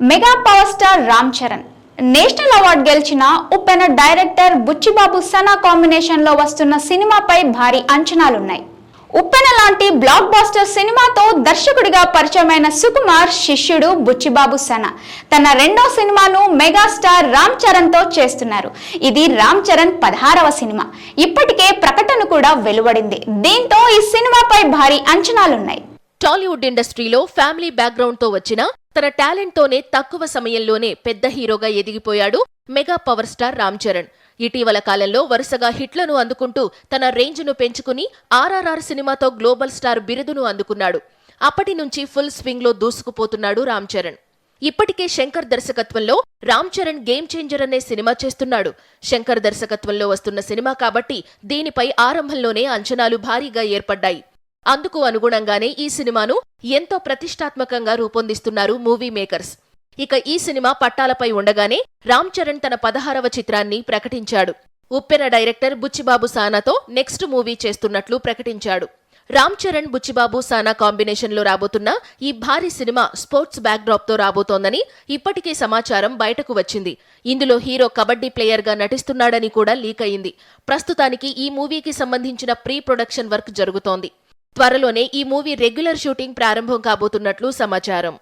Mega power star Ram Charan. National award గెలిచిన Uppena director Buchibabu Sana కాంబినేషన్లో వస్తున్న సినిమాపై భారీ అంచనాలున్నాయి. ఉప్పెన లాంటి బ్లాక్ బాస్టర్ సినిమాతో దర్శకుడిగా పరిచయమైన సుకుమార్ శిష్యుడు బుచ్చిబాబు సన. తన రెండో సినిమాను మెగాస్టార్ రామ్ చరణ్తో చేస్తున్నారు. ఇది రామ్ చరణ్ పదహారవ సినిమా. ఇప్పటికే ప్రకటన కూడా వెలువడింది. దీంతో ఈ సినిమాపై భారీ అంచనాలున్నాయి. టాలీవుడ్ ఇండస్ట్రీలో ఫ్యామిలీ బ్యాక్గ్రౌండ్తో వచ్చిన తన టాలెంట్తోనే తక్కువ సమయంలోనే పెద్ద హీరోగా ఎదిగిపోయాడు mega power star Ram Charan. ఇటీవల కాలంలో వరుసగా హిట్లను అందుకుంటూ తన రేంజ్ను పెంచుకుని ఆర్ఆర్ఆర్ సినిమాతో గ్లోబల్ స్టార్ బిరుదును అందుకున్నాడు. అప్పటి నుంచి ఫుల్ స్వింగ్లో దూసుకుపోతున్నాడు రామ్ చరణ్. ఇప్పటికే శంకర్ దర్శకత్వంలో రామ్ చరణ్ గేమ్ చేంజర్ అనే సినిమా చేస్తున్నాడు. శంకర్ దర్శకత్వంలో వస్తున్న సినిమా కాబట్టి దీనిపై ఆరంభంలోనే అంచనాలు భారీగా ఏర్పడ్డాయి. అందుకు అనుగుణంగానే ఈ సినిమాను ఎంతో ప్రతిష్టాత్మకంగా రూపొందిస్తున్నారు మూవీ మేకర్స్. ఇక ఈ సినిమా పట్టాలపై ఉండగానే రామ్ చరణ్ తన పదహారవ చిత్రాన్ని ప్రకటించాడు. ఉప్పెన డైరెక్టర్ బుచ్చిబాబు సానాతో నెక్స్ట్ మూవీ చేస్తున్నట్లు ప్రకటించాడు. రామ్ చరణ్ బుచ్చిబాబు సానా కాంబినేషన్లో రాబోతున్న ఈ భారీ సినిమా స్పోర్ట్స్ బ్యాక్డ్రాప్తో రాబోతోందని ఇప్పటికే సమాచారం బయటకు వచ్చింది. ఇందులో హీరో కబడ్డీ ప్లేయర్గా నటిస్తున్నాడని కూడా లీక్ అయింది. ప్రస్తుతానికి ఈ మూవీకి సంబంధించిన ప్రీ ప్రొడక్షన్ వర్క్ జరుగుతోంది. త్వరలోనే ఈ మూవీ రెగ్యులర్ షూటింగ్ ప్రారంభం కాబోతున్నట్లు సమాచారం.